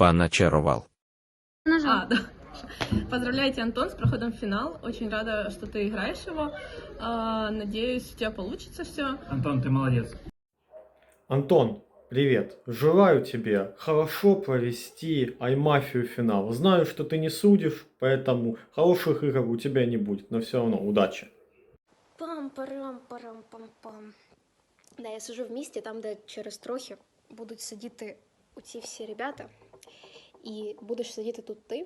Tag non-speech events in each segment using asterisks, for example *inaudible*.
пана чарував. Нажал. А, да. Поздравляйте, Антон, с проходом в финал. Очень рада, что ты играешь его. А, надеюсь, у тебя получится все. Антон, ты молодец. Антон, привет. Желаю тебе хорошо провести Аймафию финал. Знаю, что ты не судишь, поэтому хороших игр у тебя не будет, но все равно удачи. Пам-парам-парам-пам-пам. Да, я сижу в місті, там, де через трохи будуть сидіти оці всі ребята, І будеш сидіти тут ти.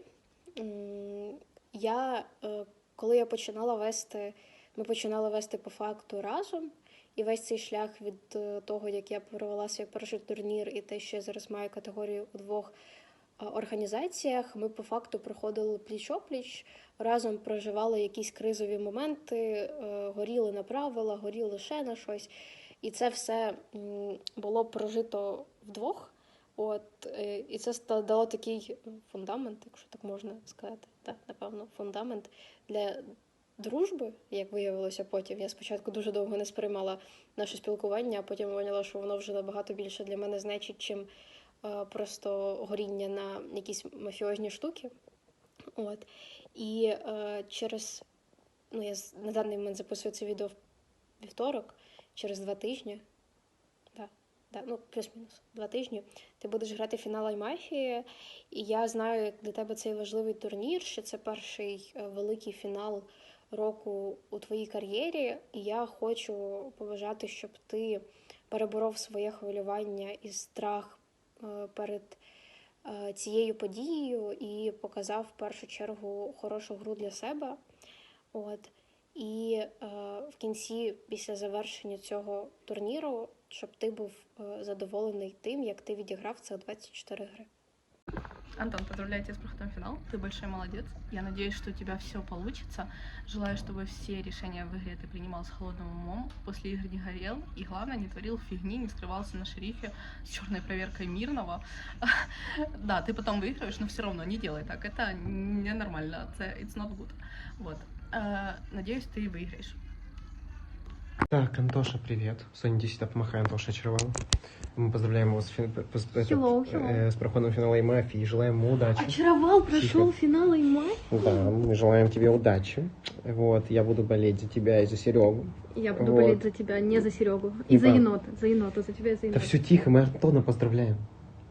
Я, е, коли я починала вести, ми починали вести по факту разом, і весь цей шлях від е, того, як я провела свій перший турнір, і те, що я зараз маю категорію у двох е, організаціях, ми по факту проходили пліч-опліч, разом проживали якісь кризові моменти, горіли на правила, горіли ще на щось. І це все було прожито вдвох. От, е, і це дало такий фундамент, якщо так можна сказати. Так, напевно, фундамент для дружби, як виявилося потім. Я спочатку дуже довго не сприймала наше спілкування, а потім поняла, що воно вже набагато більше для мене значить, чим е, просто горіння на якісь мафіозні штуки. От. І е, через ну, я на даний момент записую це відео в вівторок, через два тижні. Да, ну, плюс-мінус два тижні. Ти будеш грати фінал Аймафії, і я знаю, як для тебе цей важливий турнір, що це перший е, великий фінал року у твоїй кар'єрі. І я хочу побажати, щоб ти переборов своє хвилювання і страх е, перед е, цією подією і показав в першу чергу хорошу гру для себе. От. І е, в кінці, після завершення цього турніру, щоб ти був е, задоволений тим, як ти відіграв це 24 гри. Антон, поздравляю тебя с проходом в финал. Ты большой молодец. Я надеюсь, что у тебя все получится. Желаю, чтобы все решения в игре ты принимал с холодным умом, после игры не горел и, главное, не творил фигни, не скрывался на шерифе с черной проверкой мирного. *laughs* Да, ты потом выиграешь, но все равно не делай так. Это ненормально. Это it's not good. Вот. Э, Надеюсь, ты выиграешь. Так, Антоша, привет. Соня, иди сюда, помахай, Антоша очаровал. Мы поздравляем его с, этот, Hello, hello. э, с проходом финала и мафии и желаем ему удачи. Очаровал, прошел Тихо. финал и май. Да, мы желаем тебе удачи. Вот, я буду болеть за тебя и за Серегу. Я буду Вот. болеть за тебя, не за Серегу. И И за енота, за енота, за тебя и за Да енота. все тихо, мы Антона поздравляем.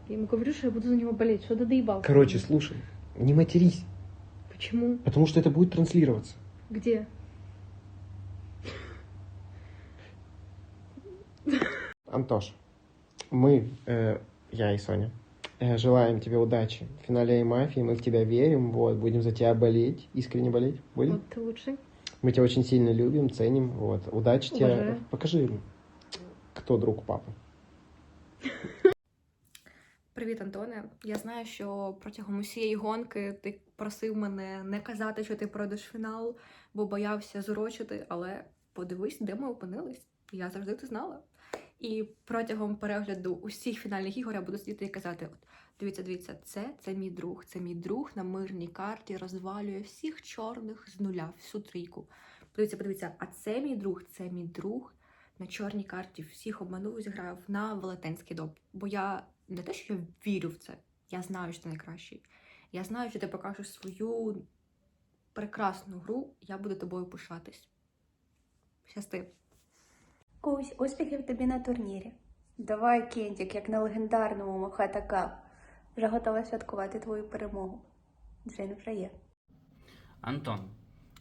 Я ему говорю, что я буду за него болеть. Что ты доебал? Короче, слушай, не матерись, Почему? потому что это будет транслироваться. Где? Антош, мы, э, я и Соня, э, желаем тебе удачи в финале и мафии. Мы в тебя верим, вот, будем за тебя болеть, искренне болеть. Будем? Вот ты лучший. Мы тебя очень сильно любим, ценим. Вот. Удачи тебе. Уважаю. Покажи, кто друг папы. Привіт, Антоне. Я знаю, що протягом усієї гонки ти просив мене не казати, що ти пройдеш фінал, бо боявся зурочити, але подивись, де ми опинились. Я завжди це знала. І протягом перегляду усіх фінальних ігор я буду сидіти і казати: от дивіться, дивіться, це, це мій друг, це мій друг на мирній карті розвалює всіх чорних з нуля, всю трійку. Подивіться, подивіться, а це мій друг, це мій друг на чорній карті всіх обманув, зіграв на велетенський доп. Бо я не те, що я вірю в це, я знаю, що ти найкращий. Я знаю, що ти покажеш свою прекрасну гру, я буду тобою пишатись. Щасти. Кусь, успіхів тобі на турнірі. Давай, Кентік, як на легендарному Мохата Кап. Вже готова святкувати твою перемогу. Вже не вже є. Антон,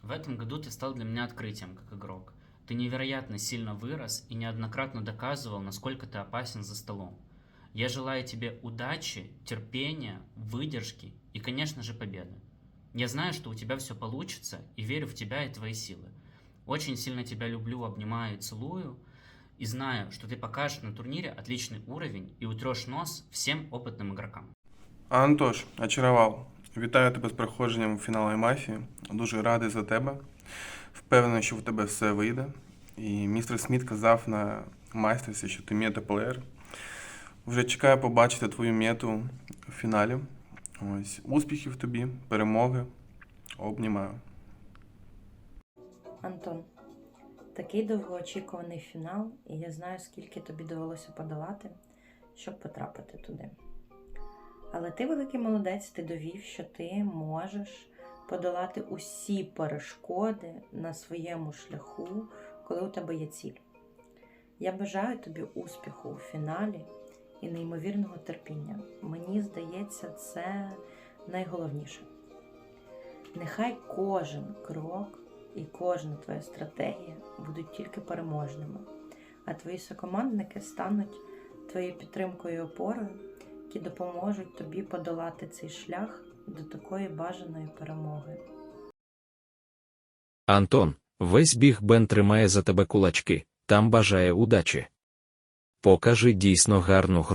в этом году ты стал для меня открытием как игрок. Ты невероятно сильно вырос и неоднократно доказывал, насколько ты опасен за столом. Я желаю тебе удачи, терпения, выдержки и, конечно же, победы. Я знаю, что у тебя все получится и верю в тебя и твои силы. Очень сильно тебя люблю, обнимаю и целую. И знаю, что ты покажешь на турнире отличный уровень и утрешь нос всем опытным игрокам. Антош, очарував. Вітаю тебе з проходженням фіналу мафії. Дуже радий за тебе. Впевнений, що в тебе все вийде. І містер Сміт казав на майстерці, що ти мета-плеєр. Вже чекаю побачити твою мету в фіналі. Ось успіхів тобі, перемоги. Обнімаю. Антон, такий довгоочікуваний фінал, і я знаю, скільки тобі довелося подолати, щоб потрапити туди. Але ти великий молодець, ти довів, що ти можеш подолати усі перешкоди на своєму шляху, коли у тебе є ціль. Я бажаю тобі успіху у фіналі і неймовірного терпіння. Мені здається, це найголовніше. Нехай кожен крок і кожна твоя стратегія будуть тільки переможними, а твої сокомандники стануть твоєю підтримкою і опорою, які допоможуть тобі подолати цей шлях до такої бажаної перемоги. Антон, весь біг Бен тримає за тебе кулачки, там бажає удачі. Покажи дійсно гарну гру.